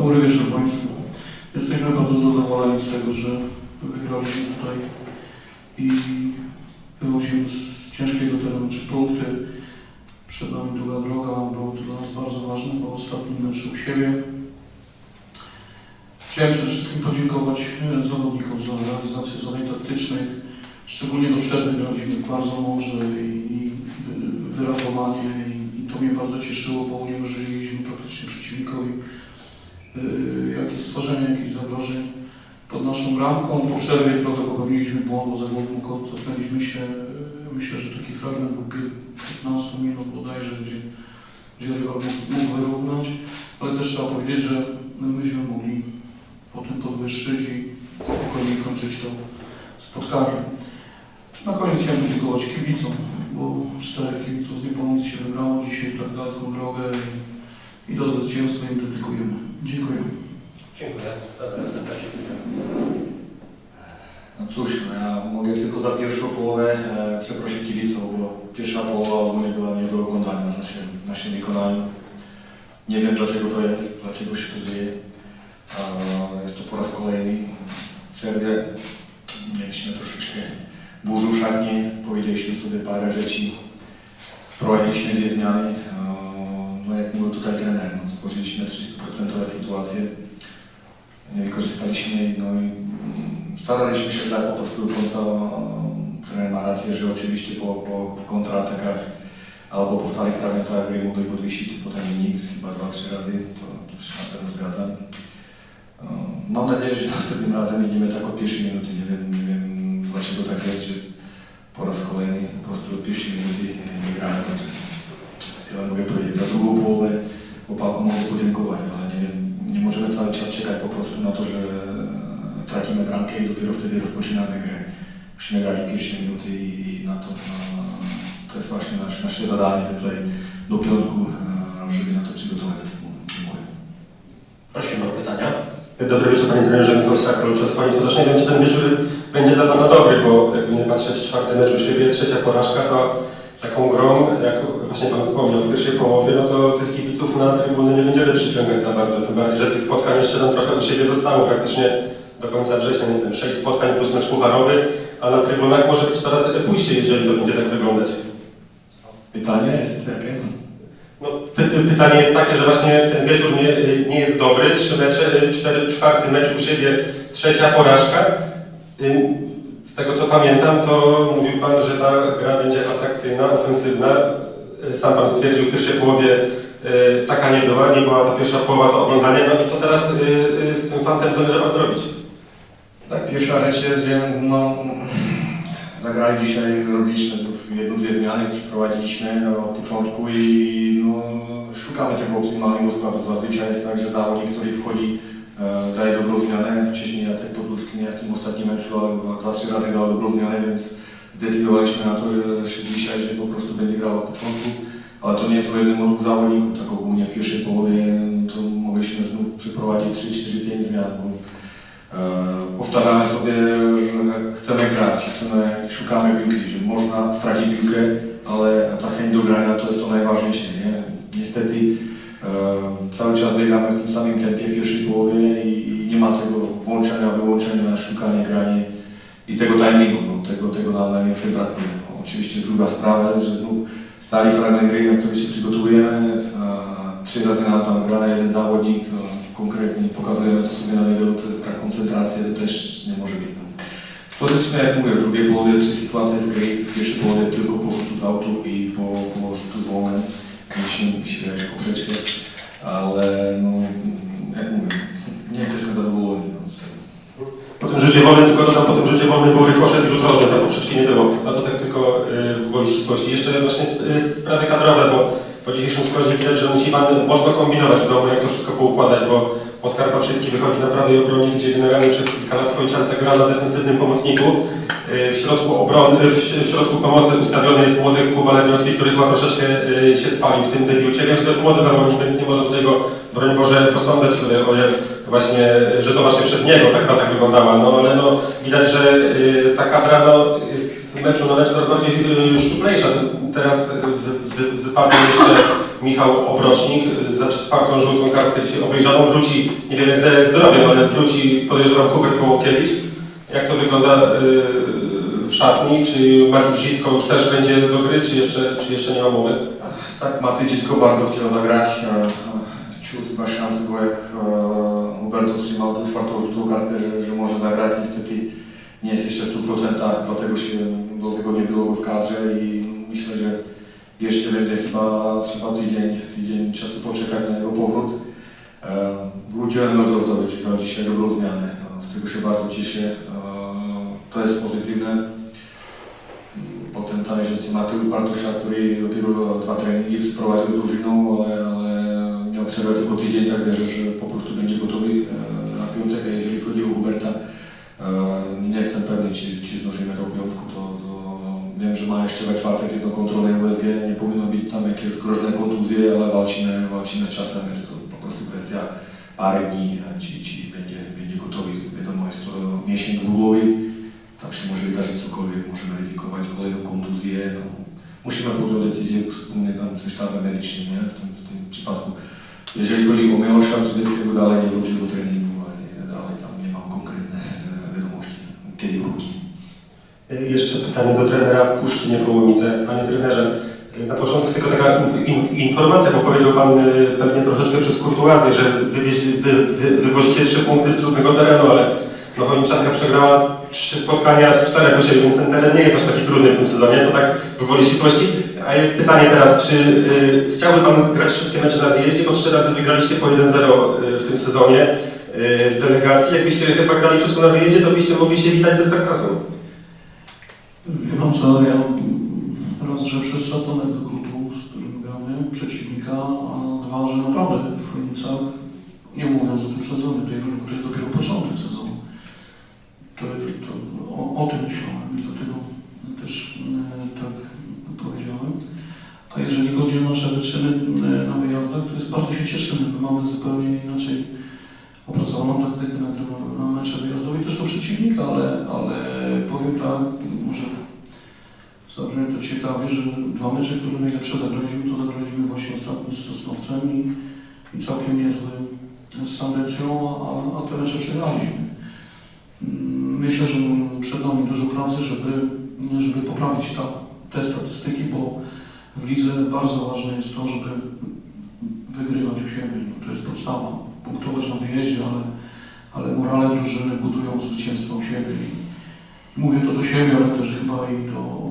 Dobry wieczór Państwu. Jesteśmy bardzo zadowoleni z tego, że wygraliśmy tutaj i wywozimy z ciężkiego terenu trzy punkty. Przed nami długa droga, było to dla nas bardzo ważne, bo ostatni mecz u siebie. Chciałem przede wszystkim podziękować e, zawodnikom za realizację zadań taktycznych. Szczególnie do przerwy graliśmy bardzo mądrze i, i wy- wyrachowanie i, to mnie bardzo cieszyło, bo uniemożliwiliśmy praktycznie przeciwnikowi jakieś stworzenie jakichś zagrożeń pod naszą bramką. Po przerwie trochę popełniliśmy błąd, bo za głęboko cofnęliśmy się. Y, Myślę, że taki fragment był pie- 15 minut bodajże, gdzie, gdzie rywal mógł, mógł wyrównać, ale też trzeba powiedzieć, że myśmy mogli potem podwyższyć i spokojnie kończyć to spotkanie. Na koniec chciałem podziękować kibicom, bo czterech kibiców z Niepomocy się wybrało dzisiaj w tak daleką drogę i, i to zwycięstwo im dedykujemy. Dziękuję. Dziękuję. Dobra, zapraszam. No cóż, no ja mogę tylko za pierwszą połowę e, przeprosić kibiców, bo pierwsza połowa ogólnie była nie do oglądania w naszym, naszym wykonaniu. Nie wiem dlaczego to jest, dlaczego się to dzieje. E, jest to po raz kolejny. W przerwie mieliśmy troszeczkę burzę w szatni, powiedzieliśmy sobie parę rzeczy, wprowadziliśmy dwie zmiany. E, no jak mówił tutaj trener, no, stworzyliśmy 300% sytuacje, nie wykorzystaliśmy no i mm, staraliśmy się tak po prostu e, Trener ma rację, że oczywiście po, po kontratakach albo po stałych fragmentach gry mogli podwyższyć potem wynik chyba 2-3 razy, to, to się na pewno zgadzam. E, Mam nadzieję, że następnym razem będziemy tak o pierwszej minuty, nie wiem, nie wiem dlaczego tak jest, że po raz kolejny po prostu od pierwszej minuty Tyle mogę powiedzieć. Za drugą połowę chłopakom mogę podziękować, ale nie nie możemy cały czas czekać po prostu na to, że e, tracimy bramkę i dopiero wtedy rozpoczynamy grę. Musimy grać pierwsze minuty i, na to, na, to jest właśnie nasz, nasze zadanie tutaj do piątku, e, żeby na to przygotować zespół. Dziękuję. Prosimy o pytania. Dobry wieczór Panie Trenerze, Michał Sakol, czas Pani serdecznie. Nie wiem, czy ten wieczór będzie dla Pana dobry, bo jakby nie patrzeć, czwarty mecz u siebie, trzecia porażka, to taką grą, jak właśnie Pan wspomniał, w pierwszej połowie, no to tych kibiców na trybuny nie będziemy przyciągać za bardzo, tym bardziej, że tych spotkań jeszcze nam trochę u siebie zostało, praktycznie do końca września, nie wiem, sześć spotkań plus mecz pucharowy, a na trybunach może być coraz pójście, jeżeli to będzie tak wyglądać. Pytanie jest jakie? No, py py- pytanie jest takie, że właśnie ten wieczór nie, nie jest dobry. Trzy mecze, y, cztery, czwarty mecz u siebie, trzecia porażka. Ym, Z tego co pamiętam, to mówił Pan, że ta gra będzie atrakcyjna, ofensywna. Y, Sam Pan stwierdził w pierwszej połowie y, taka nie była, nie była ta pierwsza połowa to oglądanie. No i co teraz y, z tym fantem zamierza Pan zrobić? Tak, pierwsza rzecz jest, że no, zagrali dzisiaj, robiliśmy jedną, dwie zmiany, przeprowadziliśmy od początku i no, szukamy tego optymalnego składu. Zazwyczaj jest tak, że zawodnik, który wchodzi, e, daje dobrą zmianę. Wcześniej Jacek Podgórski nie w tym ostatnim meczu, dwa, trzy razy dał dobrą zmianę, więc zdecydowaliśmy na to, że, że dzisiaj, że po prostu będzie grał od początku. Ale to nie jest o jednym od dwóch zawodników, tak ogólnie w pierwszej połowie no, to mogliśmy znów przeprowadzić 3, 4, 5 zmian. Bo, E, powtarzamy sobie, że chcemy grać, chcemy, szukamy piłki, że można stracić piłkę, ale ta chęć do grania to jest to najważniejsze. Nie? Niestety e, cały czas biegamy w tym samym tempie w pierwszej połowie i, i nie ma tego włączenia, wyłączenia, szukanie, granie i tego timingu, tego, nam najwięcej brakuje. Oczywiście druga sprawa, że znów stali fragment gry, na który się przygotowujemy, trzy razy nam tam gra jeden zawodnik, no, konkretnie pokazujemy to sobie na wideo, to jest brak koncentracji, to też nie może być. Stworzyliśmy, jak mówię, w drugiej połowie trzy sytuacje z gry, w pierwszej połowie tylko po rzutu z autu i po, po rzutu z wolnym. Mieliśmy się poprzeczkę, ale no, jak mówię, nie jesteśmy zadowoleni. No, z tego. Po tym rzucie wolnym, tylko dodam, po tym rzucie wolnym był rykoszet i rzut rożny, tam poprzeczki nie było. No to tak tylko yy, w gwoli ścisłości. Jeszcze właśnie y, sprawy kadrowe, bo po dzisiejszym składzie widać, że musi Pan mocno kombinować w domu, jak to wszystko poukładać, bo Oskar Paprzycki wychodzi na prawej obronie, gdzie generalnie przez kilka lat Wojciance gra na defensywnym pomocniku. Yy, W środku obrony, w środku pomocy ustawiony jest młody Kuba Lewiowski, który chyba troszeczkę się spalił w tym debiucie. Wiem, że to jest młody zawodnik, więc nie można tutaj go, broń Boże, posądzać tutaj o, właśnie, że to właśnie przez niego tak, tak wyglądała, no ale no widać, że y, ta kadra no, jest z meczu na mecz coraz bardziej y, szczuplejsza. Teraz wy, wy, wypadł jeszcze Michał Obrocznik za czwartą żółtą kartkę dzisiaj obejrzaną, wróci, nie wiem jak ze zdrowiem, ale wróci podejrzewam Hubert Wołokiewicz. Jak to wygląda y, w szatni? Czy Maciej Żitko już też będzie do gry, czy jeszcze, czy jeszcze nie ma mowy? Tak, Maty dziecko bardzo chciał zagrać. e, e, Czuł chyba szansę, bo jak e, Hubert otrzymał tą czwartą żółtą kartę, że, że może zagrać. Niestety nie jest jeszcze w 100%, dlatego się do tego nie było go w kadrze i myślę, że jeszcze będzie chyba trzeba tydzień, tydzień czasu poczekać na jego powrót. E, Wróciłem do Drozdowicz, dał dzisiaj dobrą zmianę. No, z tego się bardzo cieszę. E, To jest pozytywne. Potem tam jeszcze Mateusz Bartosza, który dopiero dwa treningi przeprowadził drużyną, ale, przerwę tylko tydzień, tak wierzę, że po prostu będzie gotowy e, na piątek, a jeżeli chodzi o Huberta, e, nie jestem pewny, czy, czy zdążymy do piątku, to, to wiem, że ma jeszcze we czwartek jedną kontrolę USG, nie powinno być tam jakieś groźne kontuzje, ale walczymy, walczymy z czasem, jest to po prostu kwestia parę dni, czy, czy będzie, będzie gotowy, wiadomo, jest to miesiąc dwugłowy, tam się może wydarzyć cokolwiek, możemy ryzykować kolejną kontuzję. No. Musimy podjąć decyzję wspólnie tam ze sztabem medycznym nie? W, tym, w tym przypadku. Jeżeli chodzi o Miłosza, czy dalej nie wrócił do treningu, dalej tam nie mam konkretne e, wiadomości, kiedy wróci. Y, Jeszcze pytanie do trenera Puszczy Niepołomice. Panie trenerze, y, na początku tylko taka inf- in- informacja, bo powiedział Pan pewnie troszeczkę przez kurtuazję, że wywieźli, wy, wy, wywozicie trzy punkty z trudnego terenu, ale no Chojniczanka przegrała trzy spotkania z czterech u siebie, więc ten teren nie jest aż taki trudny w tym sezonie, to tak w ścisłości. A pytanie teraz, czy y, chciałby Pan grać wszystkie mecze na wyjeździe, bo trzy razy wygraliście po 1-0 y, w tym sezonie y, w delegacji. Jakbyście chyba grali wszystko na wyjeździe, to byście mogli się witać ze Starkasą. Wie pan co, ja przez szacunek do klubu, z którym gramy, przeciwnika, a dwa, że naprawdę w Chojnicach, nie mówiąc o tym sezonie, to jest dopiero początek sezonu. To, to o, o tym myślałem i dlatego też e, tak powiedziałem. A jeżeli chodzi wyczyny e, na wyjazdach, to jest bardzo się cieszymy, bo mamy zupełnie inaczej opracowaną taktykę na, na mecze wyjazdowe też do przeciwnika, ale, ale powiem tak, może zabrzmi to ciekawie, że dwa mecze, które najlepsze zagraliśmy, to zagraliśmy właśnie ostatni z Sosnowcem i, i całkiem niezły z Sandecją, a, a te mecze przegraliśmy. Mm, Myślę, że przed nami dużo pracy, żeby, żeby poprawić ta, te statystyki, bo w lidze bardzo ważne jest to, żeby wygrywać u siebie. To jest podstawa. Punktować na wyjeździe, ale, ale morale drużyny budują zwycięstwo u siebie. I mówię to do siebie, ale też chyba i do